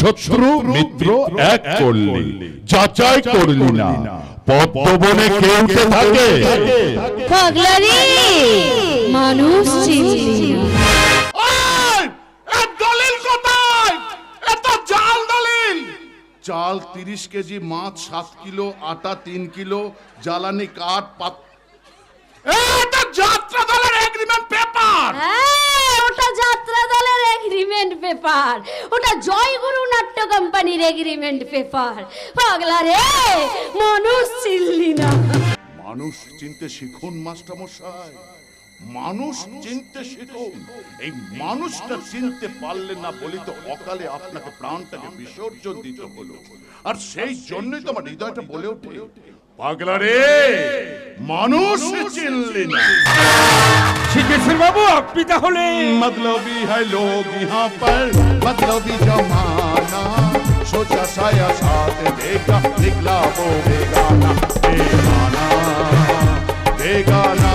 শত্রু মিত্র এক করলি। যাচাই করলি না। পদ্মবনে কে উঠে থাকে। পাগলারি! মানুষ চিনলি দলিল কোথায়? এত জাল দলিল। চাল তিরিশ কেজি মাছ সাত কিলো আটা তিন কিলো জ্বালানি কাঠ পাত এটা যাত্রা দলের এগ্রিমেন্ট পেপার হ্যাঁ, ওটা যাত্রা দলের এগ্রিমেন্ট পেপার ওটা জয়গুরু নাট্য কোম্পানির এগ্রিমেন্ট পেপার পাগলা রে, মানুষ চিনলি না। মানুষ চিনতে শিখুন, মাস্টারমশাই। মানুষ চিনতে শিখুন। এই মানুষটা চিনতে পারলে না বলি তো অকালে আপনাকে প্রাণটাকে বিসর্জন দিতে হলো। আর সেই জন্যই তো আমার হৃদয়টা বলে ওঠে। পাগলা রে, মানুষ চিনলি না। सिद्धेश्वर बाबू, आप भी तो ताहले मतलबी है लोग यहाँ पर, मतलबी जमाना। सोचा साया साथ देगा, निकला वो बेगाना बेगाना बेगाना।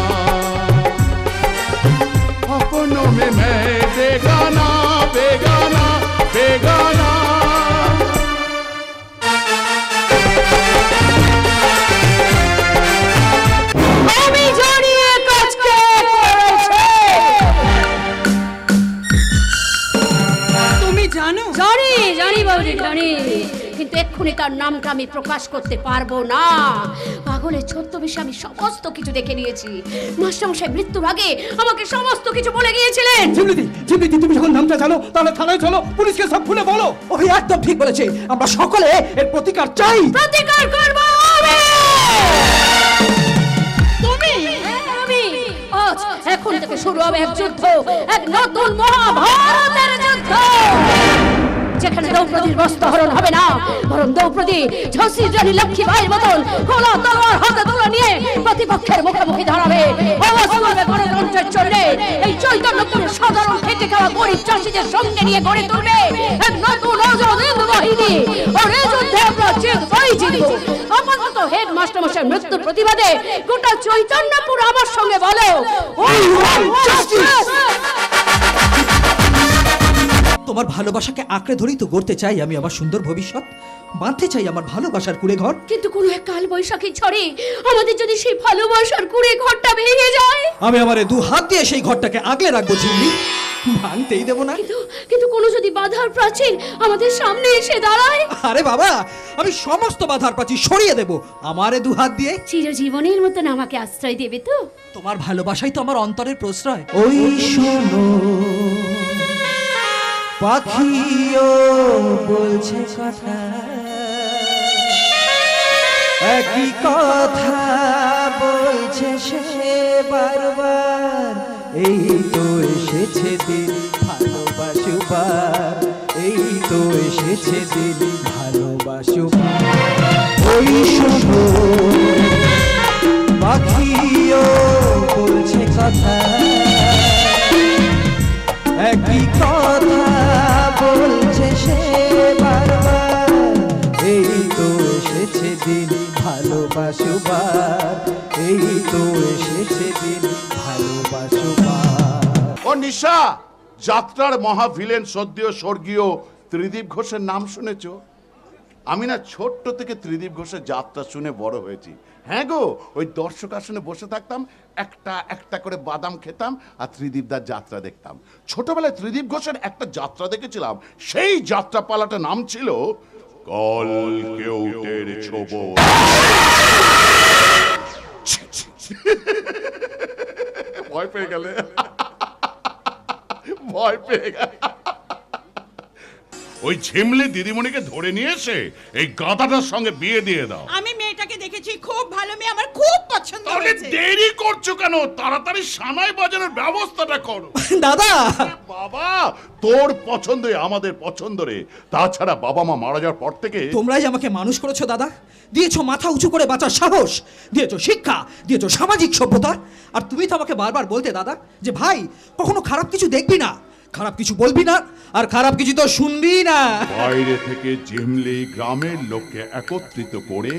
अपनों में मैं बेगाना। এক্ষুনি তার নামটা আমি প্রকাশ করতে পারব না। পাগলের ছোট্ট ছদ্মবেশে আমি সমস্ত কিছু দেখে নিয়েছি। মাস্টারমশাই মৃত্যুর আগে আমাকে সমস্ত কিছু বলে গিয়েছিলেন। চিমলিদি চিমলিদি তুমি যখন নামটা জানো তাহলে থানায় চলো পুলিশকে সব খুলে বলো। ওই একদম ঠিক বলেছে আমরা সকলে এর প্রতিকার চাই। প্রতিকার করব তুমি? আমি? আজ এখন থেকে শুরু হবে এক যুদ্ধ এক নতুন মহাভারতের যুদ্ধ। যেখানে দ্রৌপদীর বস্ত্র হরণ হবে না, বরং দ্রৌপদী ঝাঁসির রানী লক্ষ্মীবাইয়ের মতন খোলা তলোয়ার হাতে তুলে নিয়ে প্রতিপক্ষের মুখোমুখি দাঁড়াবে। আওয়াজ করবে গণতন্ত্রের জন্য এই চৈতন্যপুরের সাধারণ খেটে খাওয়া গরিব চাষিদের সঙ্গে নিয়ে গড়ে তুলবে? এক নতুন হিন্দ বাহিনী আর এই যুদ্ধে আমরা জিতবই জিতব। আপাতত হেড মাস্টার মশাই মৃত্যুর প্রতিবাদে গোটা চৈতন্যপুর আমার সঙ্গে বলো। ওই জাস্টিস তোমার ভালোবাসাকে আঁকড়ে ধরেই তো গড়তে চাই আমি আমার সুন্দর ভবিষ্যৎ। বাঁধতে চাই আমার ভালোবাসার কুড়ে ঘর কিন্তু কোনো এক কাল বৈশাখী ঝড়ে আমাদের যদি সেই ভালোবাসার কুড়ে ঘরটা ভেঙে যায়? আমি আমার দু হাত দিয়ে সেই ঘরটাকে আগলে রাখব ঝিল্লি। ভাঙতেই দেবো না। কিন্তু কিন্তু কোনো যদি বাধার প্রাচীর আমাদের সামনে এসে দাঁড়ায়? আরে বাবা আমি সমস্ত বাধার প্রাচীর সরিয়ে দেব আমারে দু হাত দিয়ে। চিরজীবনের মতন আমাকে আশ্রয় দেবে তো? তোমার ভালোবাসাই তো আমার অন্তরের প্রশ্রয়। ওই শোনো পাখিও বলছে কথা। একই কথা বলছে সে বারবার। এই তো এসেছে দিন ভালোবাসুবার এই তো এসেছে দিন ভালোবাসুবার ওই শোনো, পাখিও বলছে কথা। একই কথা বলছে সে বারবার, এই তো এসেছে দিন ভালোবাসুবার এই তো এসেছে দিন ভালোবাসুবার ও নিশা, যাত্রার মহাভিলেন সদ্য স্বর্গীয় ত্রিদীপ ঘোষের নাম শুনেছো? আমি না ছোট্ট থেকে ত্রিদীপ ঘোষের যাত্রা শুনে বড় হয়েছি। হ্যাঁ গো ওই দর্শক আসনে বসে থাকতাম একটা একটা করে বাদাম খেতাম আর ত্রিদীপ দার যাত্রা দেখতাম। ছোটবেলায় ত্রিদীপ ঘোষের একটা যাত্রা দেখেছিলাম সেই যাত্রা পালাটা নাম ছিল কল কেউটের ভয় পেয়ে গেলে। ভয় পেয়ে গেলে। ওই ঝিমলি দিদিমণিকে ধরে নিয়ে এসে এই গাধাটার সঙ্গে বিয়ে দিয়ে দাও। আমি মেয়েটাকে দেখেছি খুব ভালো মেয়ে আমার খুব পছন্দ তাহলে হয়েছে। দেরি করছ কেন? তাড়াতাড়ি সানাই বাজানোর ব্যবস্থাটা করো। দাদা! বাবা তোর পছন্দই আমাদের পছন্দ রে। তাছাড়া বাবা মা মারা যাওয়ার পর থেকে তোমরাই আমাকে মানুষ করেছ দাদা দিয়েছ মাথা উঁচু করে বাঁচার সাহস দিয়েছ শিক্ষা দিয়েছ সামাজিক সভ্যতা। আর তুমি তো আমাকে বারবার বলতে দাদা যে ভাই কখনো খারাপ কিছু দেখবি না। খারাপ কিছু বলবি না আর খারাপ কিছু তো শুনবি না। বাইরে থেকে জিমলি গ্রামের লোককে একত্রিত করে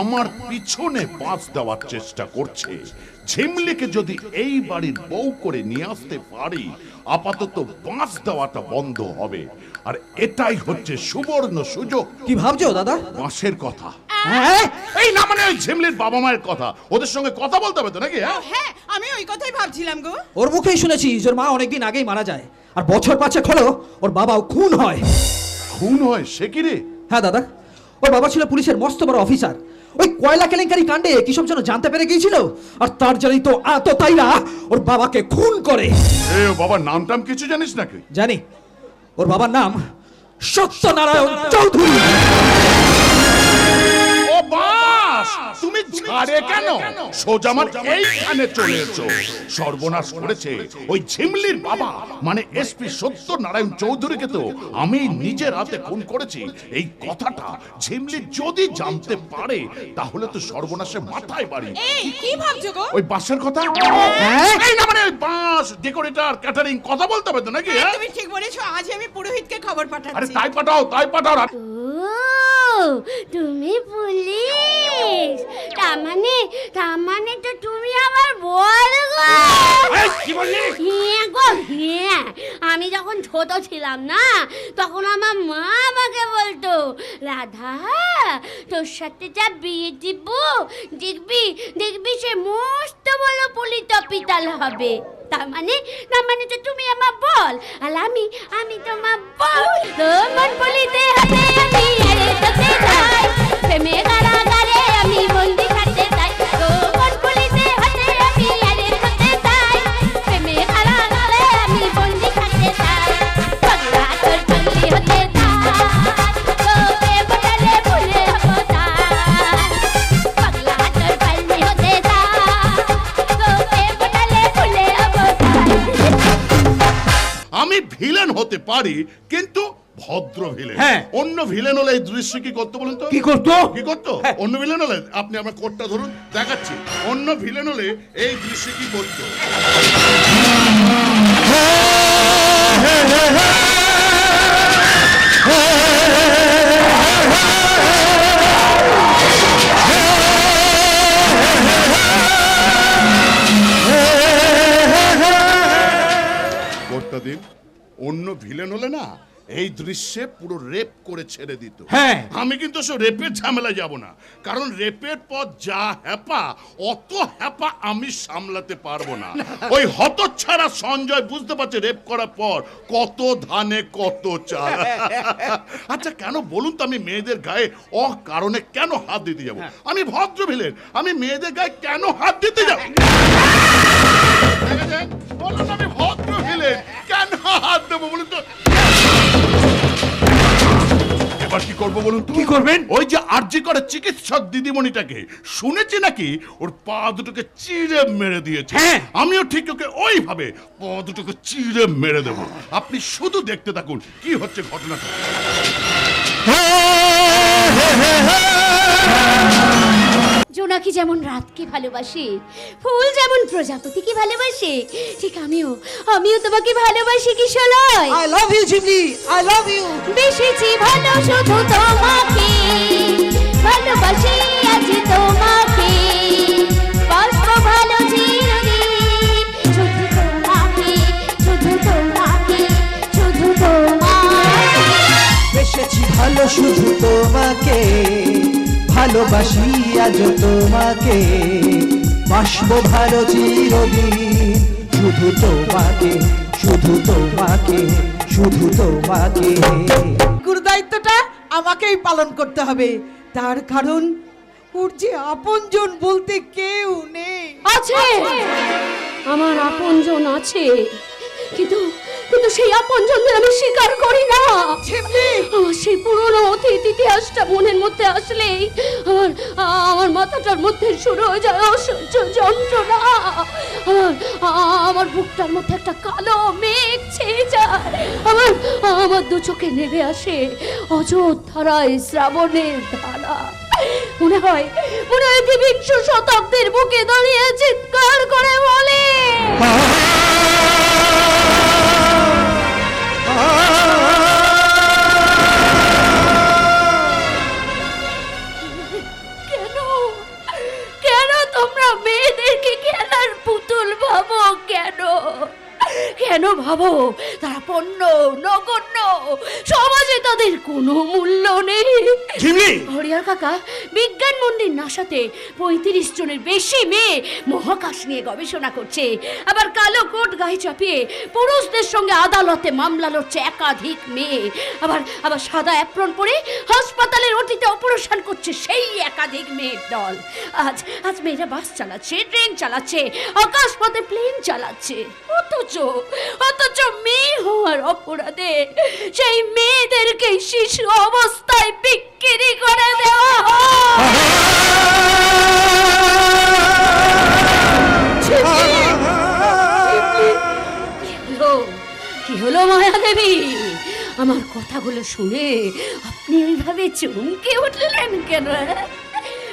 আমার পিছনে বাঁচ দেওয়ার চেষ্টা করছে। ঝিমলিকে যদি এই বাড়ির বউ করে নিয়ে আসতে পারি আপাতত বাঁচ দেওয়াটা বন্ধ হবে। আর এটাই হচ্ছে সুবর্ণ সুযোগ। কি ভাবছ দাদা? বাঁশের কথা। হ্যাঁ? এই না মানে ওই ঝিমলির বাবা মায়ের কথা। ওদের সঙ্গে কথা বলতে হবে তো নাকি হ্যাঁ? হ্যাঁ আমি ওই কথাই ভাবছিলাম গো। ওর মুখেই শুনেছি যে ওর মা অনেকদিন আগেই মারা যায়। আর বছর পাঁচেক হলো ওর বাবাও খুন হয়। খুন হয়? সে কি রে? হ্যাঁ দাদা। ওর বাবা ছিল পুলিশের মস্ত বড় অফিসার। ওই কয়লা কেলেঙ্কারি কাণ্ডে কি সব যেন জানতে পেরে গিয়েছিল? আর তার জন্যই তো এত তাইরা ওর বাবাকে খুন করে। এ ও বাবার নাম টাম কিছু জানিস নাকি? জানি। ওর বাবার নাম সত্যনারায়ণ চৌধুরী। বাস তুমি ছাড়ে কেন? সোজা আমার এইখানে চলে এসো। সর্বনাশ করেছে ওই ঝিমলির বাবা মানে এসপি সত্য নারায়ণ চৌধুরীকে তো আমি নিজের হাতে খুন করেছি। এই কথাটা ঝিমলি যদি জানতে পারে তাহলে তো সর্বনাশে মাথায় বাড়ি। এই কি ভাবছ গো? ওই বাসের কথা? হ্যাঁ? এই না মানে বাস ডেকোরেটর ক্যাটারিং কথা বলতে হবে তো নাকি হ্যাঁ, হ্যাঁ? তুমি ঠিক বলেছ আজ আমি পুরোহিতকে খবর আরে তাই পাঠাও তাই পাঠাও। তুমি পুলিশ। তার মানে তার মানে তো তুমি আমার বল গো। কি বললি? হ্যাঁ গো হ্যাঁ। আমি যখন ছোট ছিলাম না তখন আমার মা আমাকে বলতো রাধা তোর সাথে যা বিয়ে দিব দেখবি দেখবি সে মস্ত বড় পুলিত পিতাল হবে। তার মানে তার মানে তো তুমি আমার বল, আর আমি আমি তোমার বল। তোমার বলিতে হাতে আমি আরে তোকে যাই প্রেমে কারাগারে পারি কিন্তু ভদ্র ভিলেন হ্যাঁ। অন্য ভিলেন হলে এই দৃশ্য কি করতে বলুন তো? কি করতো? কি করতো? অন্য ভিলেন হলে আপনি আমার কোটটা ধরুন দেখাচ্ছি। অন্য ভিলেন হলে এই দৃশ্য কি করতো? কোটটা দিন। অন্য ভিলেন হলে না এই দৃশ্যে পুরো রেপ করে ছেড়ে দিত। হ্যাঁ। আমি কিন্তু সে রেপের ঝামেলা যাব না কারণ রেপের পর যা হ্যাপা অত হ্যাপা আমি সামলাতে পারব না। ওই হতচ্ছাড়া সঞ্জয় বুঝতে পারছে রেপ করার পর কত ধানে কত চাল। আচ্ছা কেন বলুন তো আমি মেয়েদের গায়ে অ কারণে কেন হাত দিতে যাব? আমি ভদ্র ভিলেন আমি মেয়েদের গায়ে কেন হাত দিতে যাব? বলুন আমি ভদ্র দেবো বলুন তো। এবার কি করব বলুন তো? কি করবেন? ওই যে আরজি করে চিকিৎসক দিদিমণিটাকে শুনেছি নাকি? ওর পা দুটোকে চিড়ে মেরে দিয়েছে। হ্যাঁ। আমিও ঠিক ওকে ওইভাবে পা দুটোকে চিড়ে মেরে দেবো। আপনি শুধু দেখতে থাকুন কি হচ্ছে ঘটনাটা। জোনাকি যেমন রাতকে ভালোবাসে ফুল যেমন প্রজাপতিকে ভালোবাসে ঠিক আমিও আমিও তোমাকে ভালোবাসি কি শোনায় I love you Jhimli I love you বেশি ভালো শুধু তোমাকে। ভালোবাসি আজ তোমাকে। বাসবো ভালো চিরদিন। শুধু তোমাকে শুধু তোমাকে শুধু তোমাকে। গুরু দায়িত্বটা আমাকেই পালন করতে হবে। তার কারণ ওর যে আপনজন বলতে কেউ নেই। আছে! আমার আপনজন আছে। কিন্তু কিন্তু সেই আপনজনদের আমি স্বীকার করি না। আমার সেই অতীত ইতিহাসটা মনের মধ্যে আসলেই আমার মাথাটার মধ্যে শুরু হয়ে যায় অসহ্য যন্ত্রণা। আমার বুকটার মধ্যে একটা কালো মেঘ ছেয়ে যায়। আমার আমার দু চোখে নেমে আসে অযোধ্যারায় শ্রাবণের ধারা। মনে হয় মনে হয় যে বিংশ শতাব্দীর বুকে দাঁড়িয়ে চিৎকার করে বলে। কেন মেয়েদেরকে খেলার পুতুল ভাবো কেন? কেন ভাবো? তারা পণ্য নগণ্য সমাজে তাদের কোনো মূল্য নেই। ঝিমলি! হরিয়ার কাকা বিজ্ঞান মন্দির নাসাতে পঁয়ত্রিশ জনের বেশি মেয়ে মহাকাশ নিয়ে গবেষণা করছে। আবার কালো কোট গায়ে চাপিয়ে পুরুষদের সঙ্গে আদালতে মামলা লড়ছে একাধিক মেয়ে। আবার আবার সাদা অ্যাপ্রন পরে হাসপাতালের অতীতে অপারেশন করছে সেই একাধিক মেয়ের দল। আজ আজ মেয়েরা বাস চালাচ্ছে ট্রেন চালাচ্ছে আকাশ পথে প্লেন চালাচ্ছে। অথচ অথচ মেয়ে হওয়ার অপরাধে সেই মেয়েদেরকে শিশু অবস্থায় বিক্রি করে দেওয়া কি হলো কি মায়া দেবী আমার কথাগুলো শুনে আপনি এইভাবে চমকে উঠলেন কেন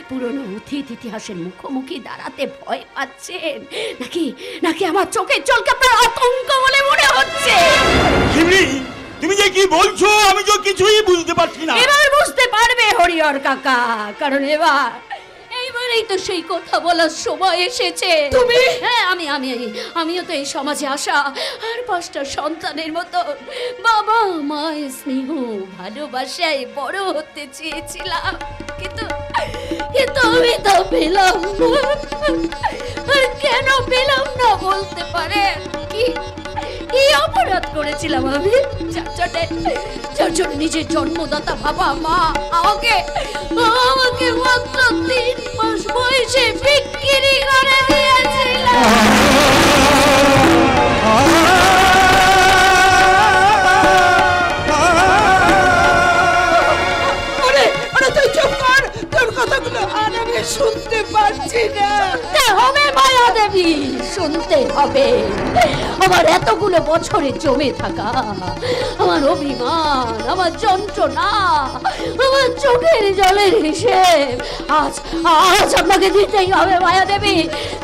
পুরনো অতীত ইতিহাসের মুখোমুখি দাঁড়াতে ভয় পাচ্ছেন? নাকি নাকি আমার চোখের জলকে আপনার আতঙ্ক বলে মনে হচ্ছে? তুমি যে কি বলছো আমি তো কিছুই বুঝতে পারছি না। এবার বুঝতে পারবে হরিহর কাকা কারণ এবার এইবারেই তো সেই কথা বলার সময় এসেছে। তুমি? হ্যাঁ আমি আমি আমিও তো এই সমাজে আসা আর পাঁচটা সন্তানের মতো। বাবা মায়ের স্নেহ ভালোবাসায় বড় হতে চেয়েছিলাম কিন্তু কিন্তু আমি তো পেলাম আর কেন পেলাম না বলতে পারে? কি কি অপরাধ করেছিলাম আমি। যার জন্যে নিজের জন্মদাতা বাবা মা আমাকে আমাকে মাত্র তিন মাস বয়সে বিক্রি করে দিয়েছিল। আরে আরে তুই চুপ কর। তোর কথাগুলো আর আমি শুনতে পাচ্ছি না। মায়া দেবী, শুনতে হবে। আমার এতগুলো বছরে জমে থাকা, আমার অভিমান, আমার যন্ত্রণা, আমার চোখের জলের হিসেব, আজ আজ আপনাকে দিতেই হবে মায়া দেবী।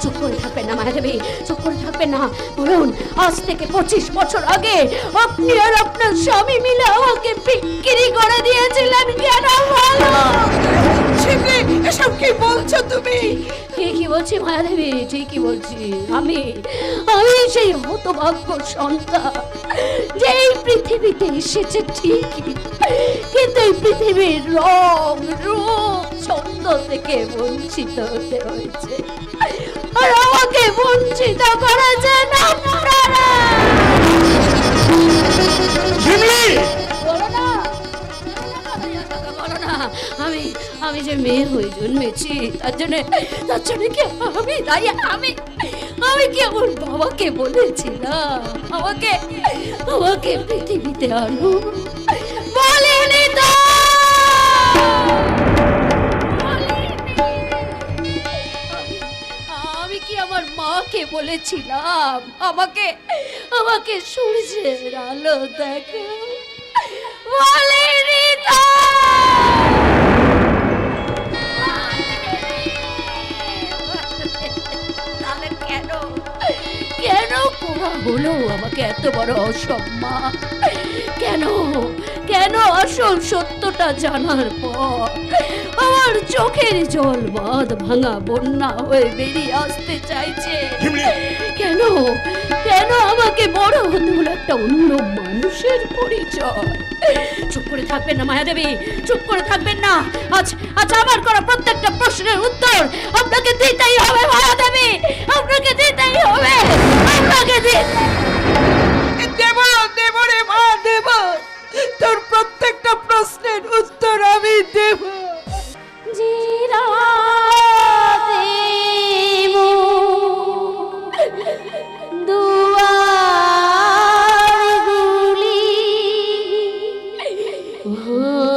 চুপ করে থাকবেন না মায়া দেবী, চুপ করে থাকবেন না। বলুন, আজ থেকে পঁচিশ বছর আগে আপনি আর আপনার স্বামী মিলে আমাকে বিক্রি করে দিয়েছিলেন কেন ভালো এসব কি বলছো তুমি? ঠিকই বলছি মায়াদেবী ঠিকই বলছি। আমি আমি সেই হতভাগ্য সন্তান যে এই পৃথিবীতে এসেছে ঠিকই। কিন্তু এই পৃথিবীর রং রূপ ছন্দ থেকে বঞ্চিত হতে হয়েছে। আর আমাকে বঞ্চিত ঝিমলি বলো না আমি যে মেয়ে হয়ে জন্মেছি, তার জন্য তার জন্য কি আমি দায়ী? আমি আমি কি আমার বাবাকে বলেছিলাম? আমাকে আমাকে পৃথিবীতে আনো। বলেনি তো! আমি কি আমার মাকে বলেছিলাম? আমাকে আমাকে সূর্যের আলো দেখো। বলেনি তো! করা হলো আমাকে এত বড় অসম্মান? কেন? কেন আসল সত্যটা জানার পর? আমার চোখের জল বাদ ভাঙা বন্যা হয়ে বেরিয়ে আসতে চাইছে। কেন? কেন আমাকে বড় হতে হলো একটা অন্য মানুষের পরিচয়? চুপ করে থাকবেন না মায়া দেবী চুপ করে থাকবেন না। আজ আজ আমার করা প্রত্যেকটা প্রশ্নের উত্তর আপনাকে দিতেই হবে মায়া দেবী আপনাকে দিতেই হবে আপনাকে দেব দেব রে মা দেব। তোর প্রত্যেকটা প্রশ্নের উত্তর আমি দেব। জিরাতে 嗯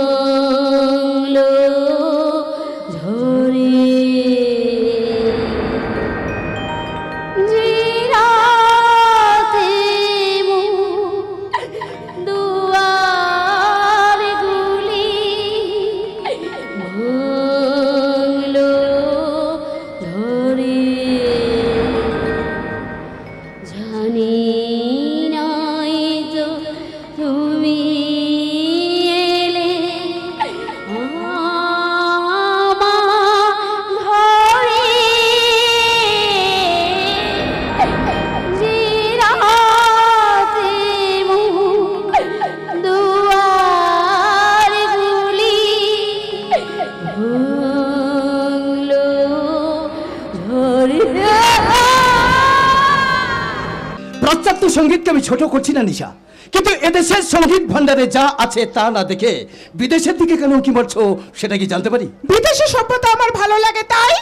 সঙ্গীতকে আমি ছোট করছি না নিশা। কিন্তু এদেশের সংগীত ভান্ডারে যা আছে তা না দেখে বিদেশের দিকে কেন কি মারছো সেটা কি জানতে পারি? বিদেশি সভ্যতা আমার ভালো লাগে তাই?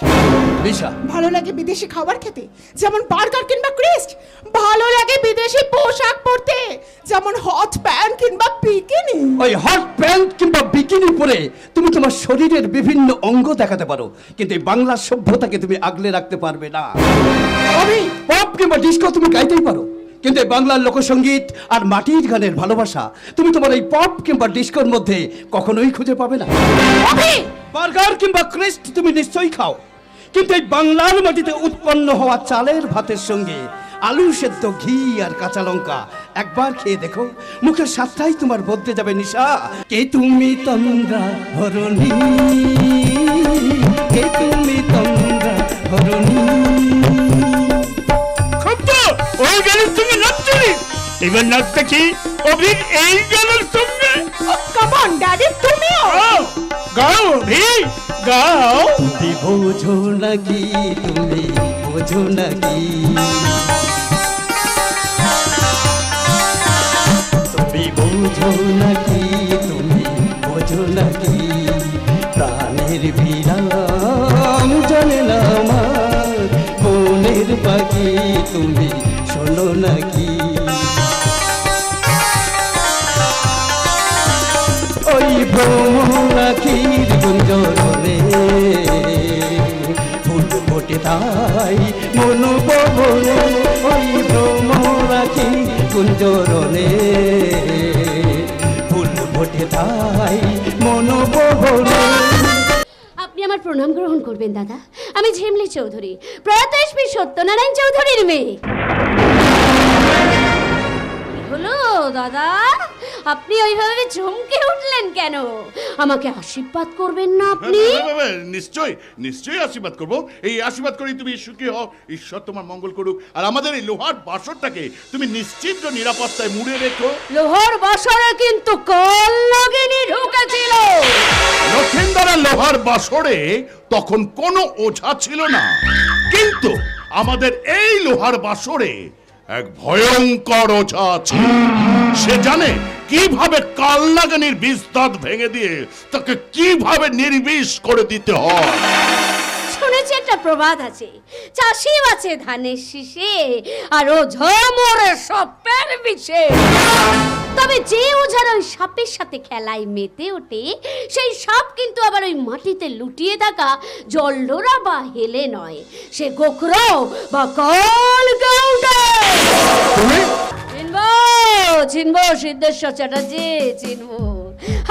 নিশা। ভালো লাগে বিদেশি খাবার খেতে যেমন বার্গার কিংবা ক্রিস্ট। ভালো লাগে বিদেশি পোশাক পরতে যেমন হট প্যান্ট কিংবা বিকিনি। ওই হট প্যান্ট কিংবা বিকিনি পরে তুমি তোমার শরীরের বিভিন্ন অঙ্গ দেখাতে পারো কিন্তু এই বাংলা সভ্যতাকে তুমি আগলে রাখতে পারবে না। আমি পপ কিংবা ডিস্কো তুমি গাইতেই পারো। কিন্তু এই বাংলার লোকসঙ্গীত আর মাটির গানের ভালোবাসা তুমি তোমার এই পপ কিংবা ডিস্কোর মধ্যে কখনোই খুঁজে পাবে না। বার্গার কিংবা ক্রিস্ট তুমি নিশ্চয়ই খাও। কিন্তু এই বাংলার মাটিতে উৎপন্ন হওয়া চালের ভাতের সঙ্গে আলু সেদ্ধ ঘি আর কাঁচা লঙ্কা একবার খেয়ে দেখো। মুখের স্বাদটাই তোমার বদলে যাবে নিশা। কে তুমি তন্দ্রা হরণী কে তুমি তন্দ্রা হরণী ওই গানের সঙ্গে নাচছিলি? এবার নাচটা কি? অভিক এই গানের সঙ্গে? কাম ড্যাডি তুমিও। গাও গাও অভিক গাও। তুমি বোঝো নাকি তুমি বোঝো নাকি? তুমি বোঝো নাকি তুমি বোঝো নাকি? প্রাণের বিরাম জানে না আমার মনের পাখি তুমি শোনো নাকি? ওই ভ্রমণাখির গুঞ্জরে ফুল ফোটে তাই মন বলে ওই ভ্রমণাখি গুঞ্জরনে ফুল ফোটে তাই মন আমার প্রণাম গ্রহণ করবেন দাদা। আমি ঝিমলি চৌধুরী প্রয়াত এসপি সত্যনারায়ণ চৌধুরীর মেয়ে। হলো দাদা? আপনি ওইভাবে চমকে উঠলেন কেন? আমাকে আশীর্বাদ করবেন না আপনি? নিশ্চয়ই নিশ্চয়ই আশীর্বাদ করব। এই আশীর্বাদ করেই তুমি সুখী হও। ঈশ্বর তোমার মঙ্গল করুক। আর আমাদের এই লোহার বাসরটাকে তুমি নিশ্চিন্ত নিরাপত্তায় মুড়ে রেখো। লোহার বাসরে কিন্তু কল লগিনি ঢুকেছিল। লক্ষিন্দরের লোহার বাসরে তখন কোনো ওঝা ছিল না। কিন্তু আমাদের এই লোহার বাসরে এক ভয়ঙ্কর ওঝা আছে। সে জানে কীভাবে কালনাগানির বিস্তাদ ভেঙে দিয়ে তাকে কীভাবে নির্বিষ করে দিতে হয়। শুনেছি একটা প্রবাদ আছে। চাষি আছে ধানের শীষে, আর ও ঝমরে সপের বিষে। তবে যে ওঝার ওই সাপের সাথে খেলায় মেতে ওঠে সেই সাপ কিন্তু আবার ওই মাটিতে লুটিয়ে থাকা জলডোরা বা হেলে নয়। সে গোখরো বা কল চিনবো চিনবো সিদ্ধেশ্বর চ্যাটার্জি চিনবো।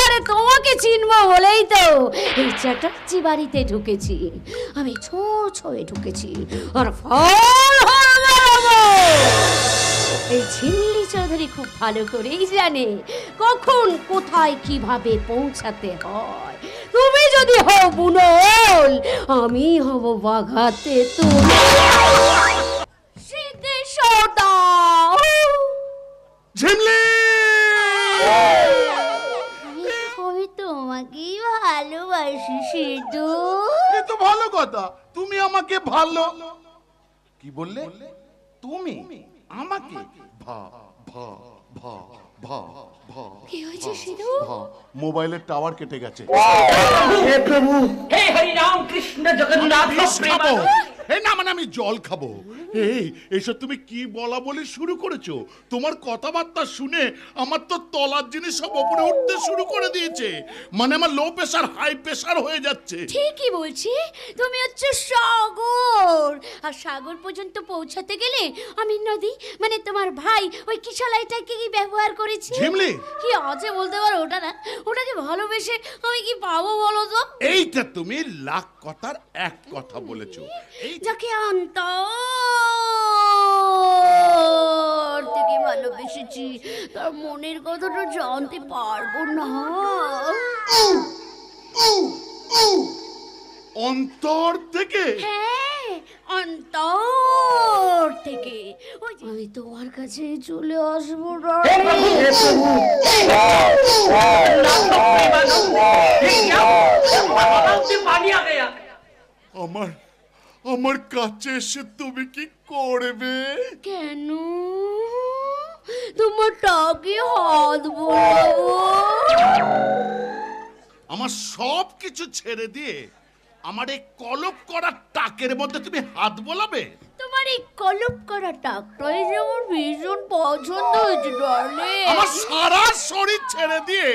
আরে তোমাকে চিনবো বলেই তো এই চ্যাটার্জি বাড়িতে ঢুকেছি। আমি ছো ছোয়ে ঢুকেছি। আর ফল হয়ে বেরোবো। এই ঝিল্লি চৌধুরী খুব ভালো করেই জানে কখন কোথায় কীভাবে পৌঁছাতে হয়। তুমি যদি হও বুনল আমি হব বাঘাতে তুমি ঝিমলি আমি তোমাকেই ভালোবাসি সিদ্ধু। এ তো ভালো কথা তুমি আমাকে ভালো কি বললে? তুমি? আমাকে ভা ভা ভা মোবাইলের টাওয়ার কেটে গেছে। মানে আমি জল খাব। এসব তুমি কি বলা শুরু করেছ? তোমার কথাবার্তা শুনে আমার তো তলার জিনিস সব ওপরে উঠতে শুরু করে দিয়েছে। মানে আমার লো প্রেশার হাই প্রেসার হয়ে যাচ্ছে। ঠিকই বলছি তুমি হচ্ছে সাগর। আর সাগর পর্যন্ত পৌঁছাতে গেলে আমি নদী মানে তোমার ভাই ওই কিশলাইটাকে ব্যবহার করে করেছি? ঝিমলি? কি আছে বলতে পারো? ওটা না ওটাকে ভালোবেসে আমি কি পাবো বলো তো? এইটা তুমি লাখ কথার এক কথা বলেছ। এই যাকে অন্তর থেকে ভালোবেসেছি তার মনের কথাটা জানতে পারব না। অন্তর থেকে? হ্যাঁ। অন্তর থেকে। আমি তোমার কাছে চলে আসব আমার আমার কাছে এসে তুমি কি করবে? কেন? তোমার টাকে হাত আমার সব কিছু ছেড়ে দিয়ে আমার এই কলপ করা টাকের মধ্যে তুমি হাত বোলাবে? তোমার এই কলপ করা টাকটাই যে আমার ভীষণ পছন্দ হয়েছে ডার্লিং আমার সারা শরীর ছেড়ে দিয়ে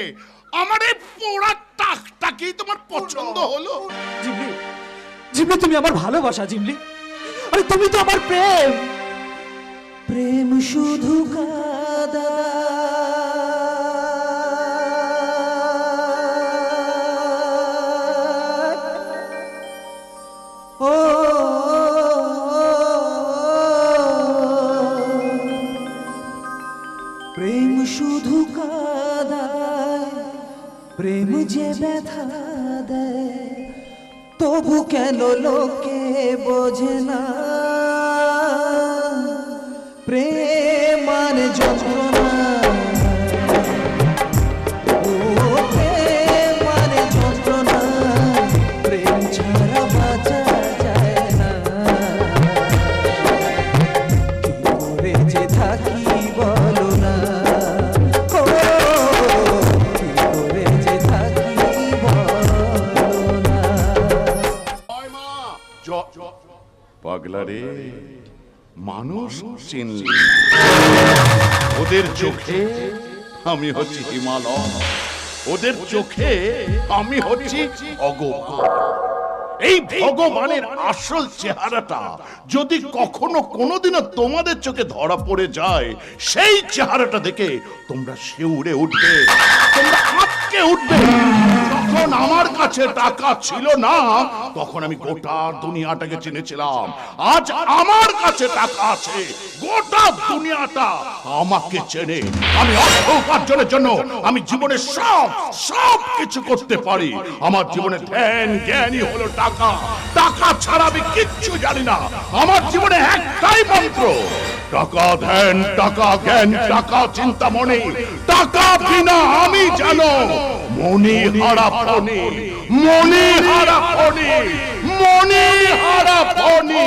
আমার এই পোড়া টাকটাকেই তোমার পছন্দ হলো? জিমলি জিমলি তুমি আমার ভালোবাসা জিমলি আরে তুমি তো আমার প্রেম। প্রেম শুধু কাদা চিনলি ওদের চোখে আমি হচ্ছি হিমালয়। ওদের চোখে আমি হচ্ছি এই ভগবানের আসল চেহারাটা যদি কখনো কোনোদিনও তোমাদের চোখে ধরা পড়ে যায়, সেই চেহারাটা দেখে তোমরা শিউরে উঠবে, তোমরা আটকে উঠবে। যখন আমার কাছে টাকা ছিল না, তখন আমি গোটা দুনিয়াটাকে চিনেছিলাম। আজ আমার কাছে টাকা আছে, গোটা দুনিয়াটা আমাকে চেনে। আমি অর্থ উপার্জনের জন্য আমি জীবনে সব সব কিছু করতে পারি। আমার জীবনে ধ্যান, জ্ঞানই হলো টাকা। টাকা ছাড়া আমি কিচ্ছু জানি না। আমার জীবনে একটাই মন্ত্র টাকা ধ্যান টাকা জ্ঞান, টাকা চিন্তা মনে, টাকা বিনা আমি জানো মনি হারা ফনি মনি হারা ফনি মনি হারা ফোনে